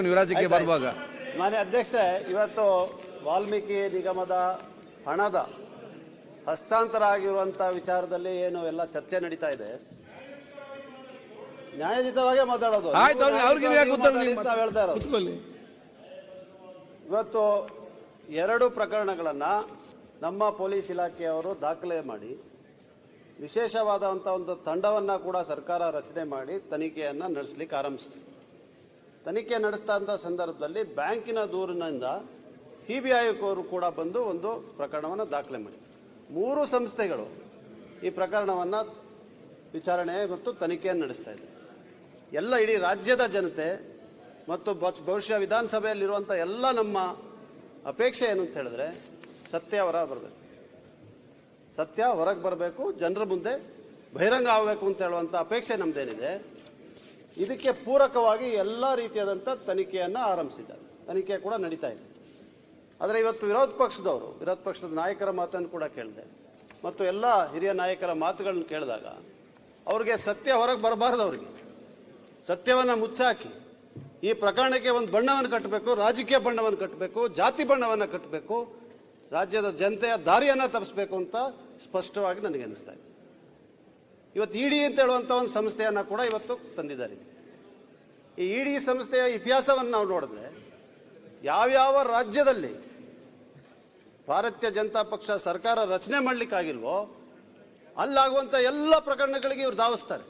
ಮಾಡಬೇಕು ನೀವು ರಾಜ್ಯಕ್ಕೆ ಬರುವಾಗ. ಮಾನ್ಯ ಅಧ್ಯಕ್ಷರೇ ಇವತ್ತು ವಾಲ್ಮೀಕಿ ನಿಗಮದ ಹಣದ ಹಸ್ತಾಂತರ ಆಗಿರುವಂತಹ ವಿಚಾರದಲ್ಲಿ ಏನು ಎಲ್ಲ ಚರ್ಚೆ ನಡೀತಾ ಇದೆ. ನ್ಯಾಯಯುತವಾಗೇ ಮಾತಾಡೋದು. ನೀವು ಹೇಳ್ತಾ ಇರೋದು. ಇವತ್ತು ಎರಡು ಪ್ರಕರಣಗಳನ್ನ ನಮ್ಮ ಪೊಲೀಸ್ ಇಲಾಖೆಯವರು ದಾಖಲೆ ಮಾಡಿ ವಿಶೇಷವಾದಂಥ ಒಂದು ತಂಡವನ್ನ ಕೂಡ ಸರ್ಕಾರ ರಚನೆ ಮಾಡಿ ತನಿಖೆಯನ್ನ ನಡೆಸಲಿಕ್ಕೆ ಆರಂಭಿಸಿತು ತನಿಖೆ ನಡೆಸ್ತಾ ಇದ್ದ ಸಂದರ್ಭದಲ್ಲಿ ಬ್ಯಾಂಕಿನ ದೂರಿನಿಂದ ಸಿ ಬಿ ಐವರು ಕೂಡ ಬಂದು ಒಂದು ಪ್ರಕರಣವನ್ನು ದಾಖಲೆ ಮಾಡಿ ಮೂರು ಸಂಸ್ಥೆಗಳು ಈ ಪ್ರಕರಣವನ್ನು ವಿಚಾರಣೆ ಮತ್ತು ತನಿಖೆಯನ್ನು ನಡೆಸ್ತಾ ಇದೆ ಎಲ್ಲ ಇಡೀ ರಾಜ್ಯದ ಜನತೆ ಮತ್ತು ಭವಿಷ್ಯ ವಿಧಾನಸಭೆಯಲ್ಲಿರುವಂಥ ಎಲ್ಲ ನಮ್ಮ ಅಪೇಕ್ಷೆ ಏನು ಅಂತ ಹೇಳಿದ್ರೆ ಸತ್ಯ ಹೊರ ಬರಬೇಕು. ಸತ್ಯ ಹೊರಗೆ ಬರಬೇಕು, ಜನರ ಮುಂದೆ ಬಹಿರಂಗ ಆಗಬೇಕು ಅಂತ ಹೇಳುವಂಥ ಅಪೇಕ್ಷೆ ನಮ್ದೇನಿದೆ. ಇದಕ್ಕೆ ಪೂರಕವಾಗಿ ಎಲ್ಲ ರೀತಿಯಾದಂಥ ತನಿಖೆಯನ್ನು ಆರಂಭಿಸಿದ್ದಾರೆ. ತನಿಖೆ ಕೂಡ ನಡೀತಾ ಇದೆ. ಆದರೆ ಇವತ್ತು ವಿರೋಧ ಪಕ್ಷದವರು, ವಿರೋಧ ಪಕ್ಷದ ನಾಯಕರ ಮಾತನ್ನು ಕೂಡ ಕೇಳಿದೆ. ಮತ್ತು ಎಲ್ಲ ಹಿರಿಯ ನಾಯಕರ ಮಾತುಗಳನ್ನು ಕೇಳಿದಾಗ ಅವ್ರಿಗೆ ಸತ್ಯ ಹೊರಗೆ ಬರಬಾರ್ದು ಅವರಿಗೆ. ಸತ್ಯವನ್ನು ಮುಚ್ಚಾಕಿ, ಈ ಪ್ರಕರಣಕ್ಕೆ ಒಂದು ಬಣ್ಣವನ್ನು ಕಟ್ಟಬೇಕು ರಾಜಕೀಯ ಬಣ್ಣವನ್ನು ಕಟ್ಟಬೇಕು ಜಾತಿ ಬಣ್ಣವನ್ನು ಕಟ್ಟಬೇಕು ರಾಜ್ಯದ ಜನತೆಯ ದಾರಿಯನ್ನು ತಪ್ಪಿಸಬೇಕು ಅಂತ ಸ್ಪಷ್ಟವಾಗಿ ನನಗೆ ಅನಿಸ್ತಾ ಇದೆ. ಇವತ್ತು ಇಡಿ ಅಂತ ಹೇಳುವಂಥ ಒಂದು ಸಂಸ್ಥೆಯನ್ನು ಕೂಡ ಇವತ್ತು ತಂದಿದ್ದಾರೆ. ಈ ಇಡಿ ಸಂಸ್ಥೆಯ ಇತಿಹಾಸವನ್ನು ನಾವು ನೋಡಿದ್ರೆ ಯಾವ್ಯಾವ ರಾಜ್ಯದಲ್ಲಿ ಭಾರತೀಯ ಜನತಾ ಪಕ್ಷ ಸರ್ಕಾರ ರಚನೆ ಮಾಡ್ಲಿಕ್ಕಾಗಿಲ್ವೋ ಅಲ್ಲಾಗುವಂಥ ಎಲ್ಲ ಪ್ರಕರಣಗಳಿಗೆ ಇವ್ರು ಧಾವಿಸ್ತಾರೆ.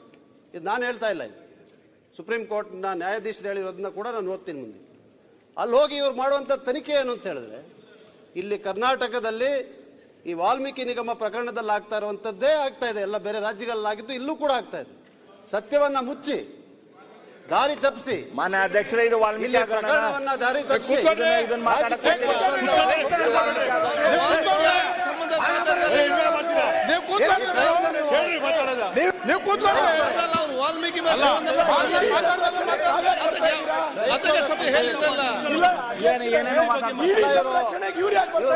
ಇದು ನಾನು ಹೇಳ್ತಾ ಇಲ್ಲ ಇದು. ಸುಪ್ರೀಂ ಕೋರ್ಟ್ನ ನ್ಯಾಯಾಧೀಶರು ಹೇಳಿರೋದನ್ನ ಕೂಡ ನಾನು ಓದ್ತೀನಿ ಮುಂದೆ. ಅಲ್ಲಿ ಹೋಗಿ ಇವ್ರು ಮಾಡುವಂಥ ತನಿಖೆ ಏನು ಅಂತ ಹೇಳಿದ್ರೆ, ಇಲ್ಲಿ ಕರ್ನಾಟಕದಲ್ಲಿ ಈ ವಾಲ್ಮೀಕಿ ನಿಗಮ ಪ್ರಕರಣದಲ್ಲಿ ಆಗ್ತಾ ಇರುವಂಥದ್ದೇ ಆಗ್ತಾ ಇದೆ ಎಲ್ಲ ಬೇರೆ ರಾಜ್ಯಗಳಲ್ಲಾಗಿದ್ದು ಇಲ್ಲೂ ಕೂಡ ಆಗ್ತಾ ಇದೆ ಸತ್ಯವನ್ನ ಮುಚ್ಚಿ ದಾರಿ ತಪ್ಪಿಸಿ ಮಾನ್ಯ ಅಧ್ಯಕ್ಷರೇ ಇದು ವಾಲ್ಮೀಕಿ ಪ್ರಕರಣವನ್ನ ದಾರಿ ತಪ್ಪಿಸಿ ಇದನ್ನ- ನೀವು ಕೂತ್ಕೊಂಡು ಅವ್ರು ವಾಲ್ಮೀಕಿ ಹೇಳಿದ್ರಲ್ಲ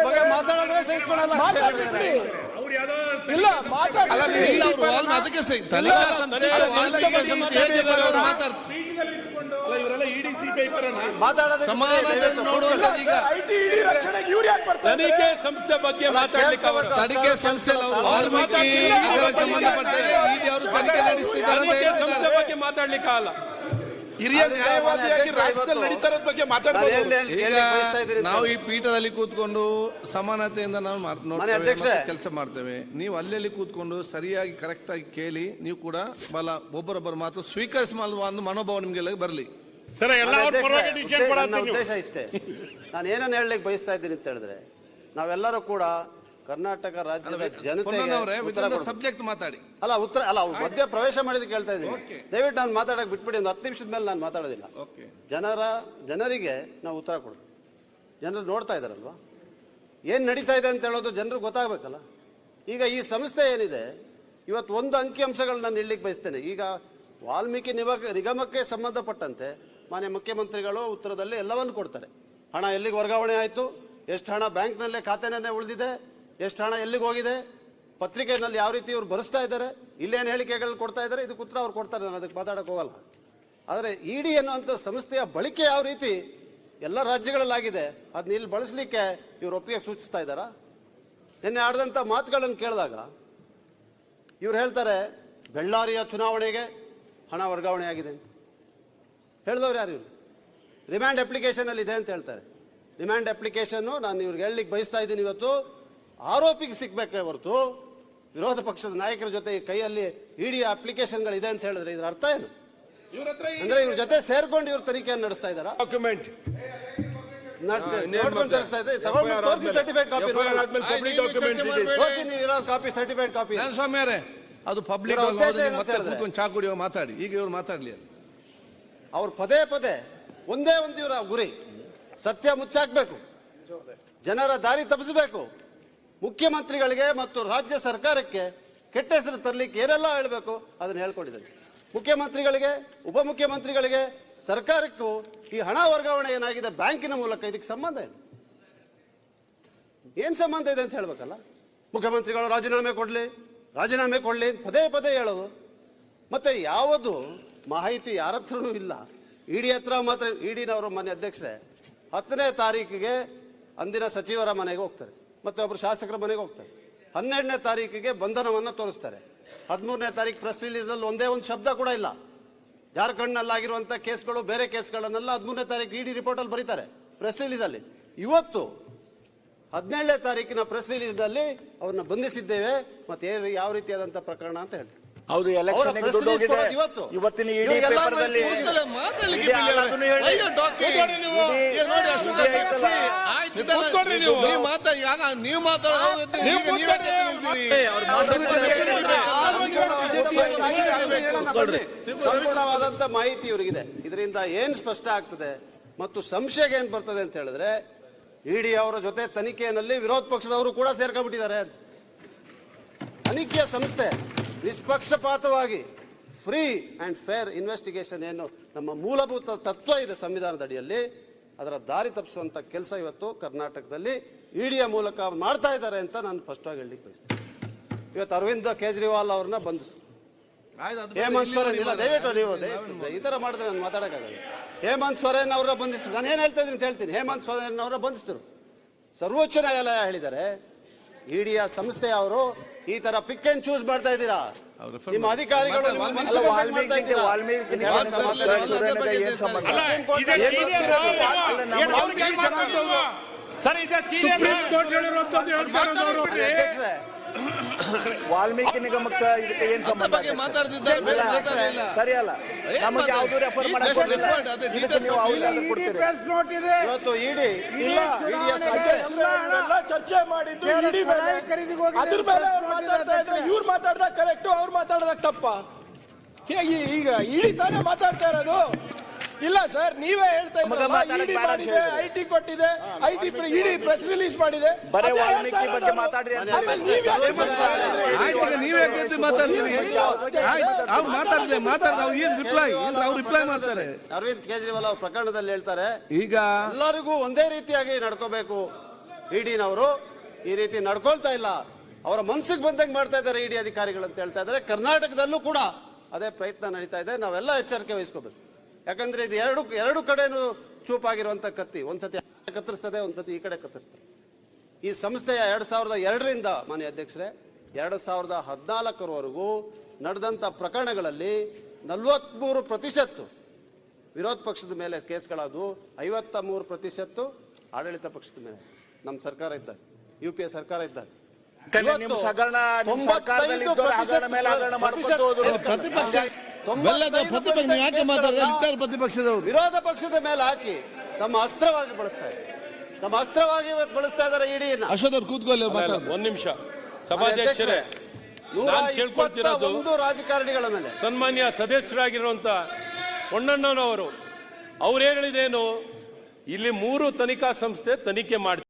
ಬಗ್ಗೆ ಮಾತಾಡಿದ್ರೆ ಹೇಳಿದ್ದಾರೆ. ಇಲ್ಲ ಅದಕ್ಕೆ ಸರಿ ತನಿಖಾ ಸಂಸ್ಥೆ ಬಗ್ಗೆ ಮಾತಾಡ್ಲಿಕ್ಕೆ ಅವರು ತನಿಖೆ ಸಂಸ್ಥೆ ಸಂಬಂಧಪಟ್ಟ ತನಿಖೆ ನಡೆಸ್ತಿದ್ದಾರೆ ಅಂತ ಸಂಸ್ಥೆ ಬಗ್ಗೆ ಮಾತಾಡ್ಲಿಕ್ಕೆ ಆಗಲ್ಲ. ಹಿರಿಯ ನ್ಯಾಯವಾದಿಯಾಗಿ ರಾಜ್ಯದಲ್ಲಿ ನಡೀತಾ ಇರೋದ್ ಬಗ್ಗೆ ಮಾತಾಡ್ತಾ ಮಾತಾಡ್ಬೋದು. ನಾವು ಈ ಪೀಠದಲ್ಲಿ ಕೂತ್ಕೊಂಡು ಸಮಾನತೆಯಿಂದ ನಾವು. ಕೆಲಸ ಮಾಡ್ತೇವೆ. ನೀವು ಅಲ್ಲಲ್ಲಿ ಕೂತ್ಕೊಂಡು ಸರಿಯಾಗಿ ಕರೆಕ್ಟ್ ಆಗಿ ಕೇಳಿ ನೀವು ಕೂಡ ಬಲ ಒಬ್ಬರೊಬ್ಬರ ಮಾತು ಸ್ವೀಕರಿಸಲ್ವ ಒಂದು ಮನೋಭಾವ ನಿಮ್ಗೆಲ್ಲ ಬರಲಿ. ಉದ್ದೇಶ ಇಷ್ಟೇ. ನಾನು ಏನನ್ನ ಹೇಳಲಿಕ್ಕೆ ಬಯಸ್ತಾ ಇದ್ದೀನಿ ಅಂತ ಹೇಳಿದ್ರೆ ನಾವೆಲ್ಲರೂ ಕೂಡ ಕರ್ನಾಟಕ ರಾಜ್ಯದ ಜನತೆ ಉತ್ತರ ಸಬ್ಜೆಕ್ಟ್ ಮಾತಾಡಿ. ಅಲ್ಲ ಉತ್ತರ ಅಲ್ಲ ಅವ್ರು ಮಧ್ಯ ಪ್ರವೇಶ ಮಾಡಿದ ಕೇಳ್ತಾ ಇದ್ದೀನಿ. ದಯವಿಟ್ಟು ನಾನು ಮಾತಾಡಕ್ ಬಿಟ್ಬಿಡಿ ಒಂದು ಹತ್ತು ನಿಮಿಷದ ಮೇಲೆ ನಾನು ಮಾತಾಡೋದಿಲ್ಲ. ಜನರ ಜನರಿಗೆ ನಾವು ಉತ್ತರ ಕೊಡೋದು. ಜನರು ನೋಡ್ತಾ ಇದ್ದಾರಲ್ವಾ ಏನು ನಡೀತಾ ಇದೆ ಅಂತ ಹೇಳೋದು ಜನರು ಗೊತ್ತಾಗಬೇಕಲ್ಲ. ಈಗ ಈ ಸಂಸ್ಥೆ ಏನಿದೆ ಇವತ್ತು ಒಂದು ಅಂಕಿಅಂಶಗಳನ್ನ ನಾನು ಇಡ್ಲಿಕ್ಕೆ ಬಯಸ್ತೇನೆ. ಈಗ ವಾಲ್ಮೀಕಿ ನಿವಾಗ ನಿಗಮಕ್ಕೆ ಸಂಬಂಧಪಟ್ಟಂತೆ ಮಾನ್ಯ ಮುಖ್ಯಮಂತ್ರಿಗಳು ಉತ್ತರದಲ್ಲಿ ಎಲ್ಲವನ್ನು ಕೊಡ್ತಾರೆ. ಹಣ ಎಲ್ಲಿಗೆ ವರ್ಗಾವಣೆ ಆಯಿತು? ಎಷ್ಟು ಹಣ ಬ್ಯಾಂಕ್ನಲ್ಲೇ ಖಾತೆನೇ ಉಳಿದಿದೆ? ಎಷ್ಟು ಹಣ ಎಲ್ಲಿಗೆ ಹೋಗಿದೆ? ಪತ್ರಿಕೆಯಲ್ಲಿ ಯಾವ ರೀತಿ ಇವ್ರು ಬರೆಸ್ತಾ ಇದ್ದಾರೆ? ಇಲ್ಲೇನು ಹೇಳಿಕೆಗಳು ಕೊಡ್ತಾ ಇದ್ದಾರೆ? ಇದಕ್ಕೆ ಉತ್ತರ ಅವ್ರು ಕೊಡ್ತಾರೆ, ನಾನು ಅದಕ್ಕೆ ಮಾತಾಡಕ್ಕೆ ಹೋಗಲ್ಲ. ಆದರೆ ಇಡಿ ಅನ್ನುವಂಥ ಸಂಸ್ಥೆಯ ಬಳಕೆ ಯಾವ ರೀತಿ ಎಲ್ಲ ರಾಜ್ಯಗಳಲ್ಲಾಗಿದೆ ಅದನ್ನ ಇಲ್ಲಿ ಬಳಸಲಿಕ್ಕೆ ಇವ್ರು ಒಪ್ಪಿಗೆ ಸೂಚಿಸ್ತಾ ಇದ್ದಾರಾ? ನಿನ್ನೆ ಆಡಿದಂಥ ಮಾತುಗಳನ್ನು ಕೇಳಿದಾಗ ಇವ್ರು ಹೇಳ್ತಾರೆ, ಬೆಳ್ಳಾರಿಯ ಚುನಾವಣೆಗೆ ಹಣ ವರ್ಗಾವಣೆ ಆಗಿದೆ ಅಂತ. ಹೇಳಿದವ್ರು ಯಾರು ಇವರು? ರಿಮ್ಯಾಂಡ್ ಅಪ್ಲಿಕೇಶನಲ್ಲಿ ಇದೆ ಅಂತ ಹೇಳ್ತಾರೆ. ರಿಮ್ಯಾಂಡ್ ಅಪ್ಲಿಕೇಶನ್ನು ನಾನು ಇವ್ರಿಗೆ ಹೇಳಲಿಕ್ಕೆ ಬಯಸ್ತಾ ಇದ್ದೀನಿ ಇವತ್ತು. ಆರೋಪಿಗೆ ಸಿಗ್ಬೇಕೇ ಹೊರತು ವಿರೋಧ ಪಕ್ಷದ ನಾಯಕರ ಜೊತೆ ಈ ಕೈಯಲ್ಲಿ ಇಡಿ ಅಪ್ಲಿಕೇಶನ್ಗಳಿದೆ ಅಂತ ಹೇಳಿದ್ರೆ ಇದ್ರ ಅರ್ಥ ಏನು? ಅಂದ್ರೆ ಇವ್ರ ಜೊತೆ ಸೇರ್ಕೊಂಡು ಇವ್ರ ತನಿಖೆಯನ್ನು ನಡೆಸ್ತಾ ಇದ್ದಾರಾ? ಡಾಕ್ಯುಮೆಂಟ್. ನೋಡ್ಕೊಂಡು ತರಿಸ್ತಾ ಇದ್ದಾರೆ ತಗೊಂಡು ತೋರಿಸಿ ಸರ್ಟಿಫೈಡ್ ಕಾಪಿ ಪಬ್ಲಿಕ್ ಡಾಕ್ಯುಮೆಂಟ್ ಇದೆ ತೋರಿಸಿ ನೀವು ಇರೋ ಕಾಪಿ ಸರ್ಟಿಫೈಡ್ ಕಾಪಿ ನಾನು ಸ್ವಾಮಿಯವರೇ ಅದು ಪಬ್ಲಿಕ್? ಕೂತ್ಕೊಂಡು ಚಾ ಕುಡಿಯೋ ಮಾತಾಡಿ. ಈಗ ಇವ್ರು ಮಾತಾಡ್ಲಿ ಅಲ್ಲಿ. ಅವ್ರು ಪದೇ ಪದೇ ಒಂದೇ ಒಂದು ಇವರ ಗುರಿ. ಸತ್ಯ ಮುಚ್ಚಾಕ್ಬೇಕು. ಜನರ ದಾರಿ ತಪ್ಪಿಸಬೇಕು. ಮುಖ್ಯಮಂತ್ರಿಗಳಿಗೆ ಮತ್ತು ರಾಜ್ಯ ಸರ್ಕಾರಕ್ಕೆ ಕೆಟ್ಟ ಹೆಸರು ತರಲಿಕ್ಕೆ ಏನೆಲ್ಲ ಹೇಳಬೇಕು ಅದನ್ನು ಹೇಳ್ಕೊಂಡಿದ್ದಾರೆ ಮುಖ್ಯಮಂತ್ರಿಗಳಿಗೆ, ಉಪಮುಖ್ಯಮಂತ್ರಿಗಳಿಗೆ, ಸರ್ಕಾರಕ್ಕೂ ಈ ಹಣ ವರ್ಗಾವಣೆ ಏನಾಗಿದೆ ಬ್ಯಾಂಕಿನ ಮೂಲಕ ಇದಕ್ಕೆ ಸಂಬಂಧ ಏನು? ಏನ್ ಸಂಬಂಧ ಇದೆ ಅಂತ ಹೇಳಬೇಕಲ್ಲ? ಮುಖ್ಯಮಂತ್ರಿಗಳು ರಾಜೀನಾಮೆ ಕೊಡಲಿ ರಾಜೀನಾಮೆ ಕೊಡಲಿ ಪದೇ ಪದೇ ಹೇಳೋದು. ಮತ್ತೆ ಯಾವುದು ಮಾಹಿತಿ ಯಾರ ಹತ್ರನೂ ಇಲ್ಲ. ಇಡಿ ಹತ್ರ ಮಾತ್ರ, ಇಡಿನವರು ಮನೆ ಅಧ್ಯಕ್ಷರೇ, ಹತ್ತನೇ ತಾರೀಕಿಗೆ ಅಂದಿನ ಸಚಿವರ ಮನೆಗೆ ಹೋಗ್ತಾರೆ. ಮತ್ತೆ ಒಬ್ಬರು ಶಾಸಕರ ಮನೆಗೆ ಹೋಗ್ತಾರೆ. ಹನ್ನೆರಡನೇ ತಾರೀಕಿಗೆ ಬಂಧನವನ್ನು ತೋರಿಸ್ತಾರೆ. ಹದಿಮೂರನೇ ತಾರೀಕು ಪ್ರೆಸ್ ರಿಲೀಸ್ನಲ್ಲಿ ಒಂದೇ ಒಂದು ಶಬ್ದ ಕೂಡ ಇಲ್ಲ. ಜಾರ್ಖಂಡ್ನಲ್ಲಾಗಿರುವಂಥ ಕೇಸ್ಗಳು, ಬೇರೆ ಕೇಸ್ಗಳನ್ನೆಲ್ಲ ಹದಿಮೂರನೇ ತಾರೀಕು ಇಡಿ ರಿಪೋರ್ಟಲ್ಲಿ ಬರೀತಾರೆ ಪ್ರೆಸ್ ರಿಲೀಸಲ್ಲಿ ಇವತ್ತು ಹದಿನೇಳನೇ ತಾರೀಕಿನ ಪ್ರೆಸ್ ರಿಲೀಸ್ನಲ್ಲಿ ಅವ್ರನ್ನ ಬಂಧಿಸಿದ್ದೇವೆ, ಮತ್ತೆ ಯಾವ ರೀತಿಯಾದಂಥ ಪ್ರಕರಣ ಅಂತ ಹೇಳಿ ಹೌದು ಎಲೆಕ್ಷನ್ ದುಡ್ಡು ಹೋಗಿದೆ ಇವತ್ತು. ಇವತ್ತಿನ ಇಡೀ ಪೇಪರ್ದಲ್ಲಿ ನೀವು. ಈಗ ನೋಡಿ ಅಶೋಕ ಇದೇ ಆಯ್ತು ನೀವು ಕೂತ್ಕೊಳ್ಳಿ ನೀವು. ನೀವು. ಮಾತಾಡಿ ಆಗ ನೀವು ಮಾತಾಡೋದು ನೀವು ಈಗ ನೀವೇ ಕೂತ್ಕೊಳ್ಳಿ. ಸಂಪೂರ್ಣವಾದಂತ ಮಾಹಿತಿ ಇವರಿಗಿದೆ. ಇದರಿಂದ ಏನ್ ಸ್ಪಷ್ಟ ಆಗ್ತದೆ ಮತ್ತು ಸಂಶಯಕ್ಕೆ ಏನ್ ಬರ್ತದೆ ಅಂತ ಹೇಳಿದ್ರೆ ಇಡಿ ಅವರ ಜೊತೆ ತನಿಖೆಯಲ್ಲಿ ವಿರೋಧ ಪಕ್ಷದವರು ಕೂಡ ಸೇರ್ಕೊಂಡ್ಬಿಟ್ಟಿದ್ದಾರೆ. ತನಿಖೆಯ ಸಂಸ್ಥೆ. ನಿಷ್ಪಕ್ಷಪಾತವಾಗಿ ಫ್ರೀ ಆ್ಯಂಡ್ ಫೇರ್ ಇನ್ವೆಸ್ಟಿಗೇಷನ್ ಏನು ನಮ್ಮ ಮೂಲಭೂತ ತತ್ವ ಇದೆ ಸಂವಿಧಾನದ ಅಡಿಯಲ್ಲಿ. ಅದರ ದಾರಿ ತಪ್ಪಿಸುವಂಥ ಕೆಲಸ ಇವತ್ತು ಕರ್ನಾಟಕದಲ್ಲಿ ಇಡಿಯ ಮೂಲಕ ಮಾಡ್ತಾ ಇದ್ದಾರೆ ಅಂತ ನಾನು ಸ್ಪಷ್ಟವಾಗಿ ಹೇಳಲಿಕ್ಕೆ ಬಯಸ್ತೇನೆ. ಇವತ್ತು ಅರವಿಂದ್ ಕೇಜ್ರಿವಾಲ್ ಅವ್ರನ್ನ ಬಂಧಿಸು. ಹೇಮಂತ್ ಸೊರೇನ್ ಇಲ್ಲ ದಯವಿಟ್ಟು ನೀವು ಈ ಥರ ಮಾಡಿದ್ರೆ ನಾನು ಮಾತಾಡೋಕ್ಕಾಗಲ್ಲ. ಹೇಮಂತ್ ಸೊರೇನ್ ಅವರ ಬಂಧಿಸಿದ್ರು ನಾನು ಏನು ಹೇಳ್ತಾ ಇದ್ದೀನಿ ಅಂತ ಹೇಳ್ತೀನಿ. ಹೇಮಂತ್ ಸೊರೇನ್ ಅವರ ಬಂಧಿಸಿದ್ರು ಸರ್ವೋಚ್ಚ ನ್ಯಾಯಾಲಯ ಹೇಳಿದ್ದಾರೆ ಇಡಿಯ ಸಂಸ್ಥೆ ಅವರು ಈ ತರ ಪಿಕ್ ಅಂಡ್ ಚೂಸ್ ಮಾಡ್ತಾ ಇದ್ದೀರಾ? ನಿಮ್ಮ ಅಧಿಕಾರಿಗಳು ಸುಪ್ರೀಂ ಕೋರ್ಟ್ ಹೇಳಿರುವಂತದ್ದು ಹೇಳ್ತಾ ಇರೋದು ವಾಲ್ಮೀಕಿ ನಿಗಮಕ್ಕೆ ಇದಕ್ಕೆ ಏನ್ ಸಂಬಂಧ. ಸರಿ ಅಲ್ಲ ನಮಗೆ? ಯಾವ್ದು ರೆಫರ್ ಚರ್ಚೆ ಮಾಡಿದ್ದು ಅದ್ರ ಮೇಲೆ ಅವ್ರು ಮಾತಾಡ್ತಾ ಇದ್ರೆ ಇವ್ರು ಮಾತಾಡ್ದಾಗ ಕರೆಕ್ಟ್ ಅವ್ರು ಮಾತಾಡ್ದಾಗ ತಪ್ಪ. ಹೇಗೆ ಈಗ ಇಡೀ ತಾನೇ ಮಾತಾಡ್ತಾ ಇರೋದು. ಇಲ್ಲ ಸರ್ ನೀವೇ ಹೇಳ್ತಾ ಇದ್ದೀರಾ. ಐ ಟಿ ಕೊಟ್ಟಿದೆ I T ED press release ಮಾಡಿದೆ. ಬರೇ ವಾಲ್ಮೀಕಿ ಬಗ್ಗೆ ನೀವ್ ಮಾತಾಡ್ತೀರಿ ಅವ್ರು ಮಾತಾಡಿದ್ರೆ ಮಾತಾಡ್ದ ಅವ್ರು ಏನು ರಿಪ್ಲೈ ಅವ್ರು ರಿಪ್ಲೈ ಮಾಡ್ತಾರೆ. ಅರವಿಂದ್ ಕೇಜ್ರಿವಾಲ್ ಅವ್ರ ಪ್ರಕರಣದಲ್ಲಿ ಹೇಳ್ತಾರೆ ಈಗ ಎಲ್ಲರಿಗೂ ಒಂದೇ ರೀತಿಯಾಗಿ ನಡ್ಕೋಬೇಕು. ಇಡಿನವರು ಈ ರೀತಿ ನಡ್ಕೊಳ್ತಾ ಇಲ್ಲ. ಅವರ ಮನ್ಸಿಗೆ ಬಂದಂಗೆ ಮಾಡ್ತಾ ಇದ್ದಾರೆ ಇಡಿ ಅಧಿಕಾರಿಗಳು ಅಂತ ಹೇಳ್ತಾ ಇದ್ದಾರೆ. ಕರ್ನಾಟಕದಲ್ಲೂ ಕೂಡ ಅದೇ ಪ್ರಯತ್ನ ನಡೀತಾ ಇದೆ. ನಾವೆಲ್ಲ ಎಚ್ಚರಿಕೆ ವಹಿಸ್ಕೋಬೇಕು. ಯಾಕಂದ್ರೆ ಇದು ಎರಡು ಎರಡು ಕಡೆನೂ ಚೂಪಾಗಿರುವಂತ ಕತ್ತಿ. ಒಂದ್ಸತಿ ಕತ್ತರಿಸ್ತದೆ ಒಂದ್ಸತಿ ಈ ಕಡೆ ಕತ್ತರಿಸ್ತದೆ. ಈ ಸಂಸ್ಥೆಯ ಎರಡ್ ಸಾವಿರದ ಎರಡರಿಂದ ಮಾನ್ಯ ಅಧ್ಯಕ್ಷರೇ ಎರಡು ಸಾವಿರದ ಹದಿನಾಲ್ಕರವರೆಗೂ ನಡೆದಂತ ಪ್ರಕರಣಗಳಲ್ಲಿ ನಲವತ್ಮೂರು ಪ್ರತಿಶತ ವಿರೋಧ ಪಕ್ಷದ ಮೇಲೆ ಕೇಸ್ಗಳಾದವು. ಐವತ್ತ ಮೂರು ಪ್ರತಿಶತ್ತು ಆಡಳಿತ ಪಕ್ಷದ ಮೇಲೆ. ನಮ್ಮ ಸರ್ಕಾರ ಇದ್ದಾಗ ಯು ಪಿ ಎ ಸರ್ಕಾರ ಇದ್ದಾಗ. ಪ್ರತಿಪಕ್ಷ ಯಾಕೆ ಪ್ರತಿಪಕ್ಷದವರು ವಿರೋಧ ಪಕ್ಷದ ಮೇಲೆ ಹಾಕಿ ತಮ್ಮ ಅಸ್ತ್ರವಾಗಿ ಬಳಸ್ತಾರೆ ತಮ್ಮ ಅಸ್ತ್ರವಾಗಿ ಇವತ್ತು ಬಳಸ್ತಾ ಇದ್ದಾರೆ ಇಡೀ ಅಶೋಧರ್ ಕೂತ್ಕೊಳ್ಳಿ ಒಂದ್ ನಿಮಿಷ. ಸಭಾಧ್ಯಕ್ಷರೇ ಒಂದು ರಾಜಕಾರಣಿಗಳ ಮೇಲೆ. ಸನ್ಮಾನ್ಯ ಸದಸ್ಯರಾಗಿರುವಂತ ಹೊಣ್ಣಣ್ಣನವರು ಅವ್ರು ಹೇಳಿದೇನು ಇಲ್ಲಿ ಮೂರು ತನಿಖಾ ಸಂಸ್ಥೆ ತನಿಖೆ ಮಾಡ್ತಾರೆ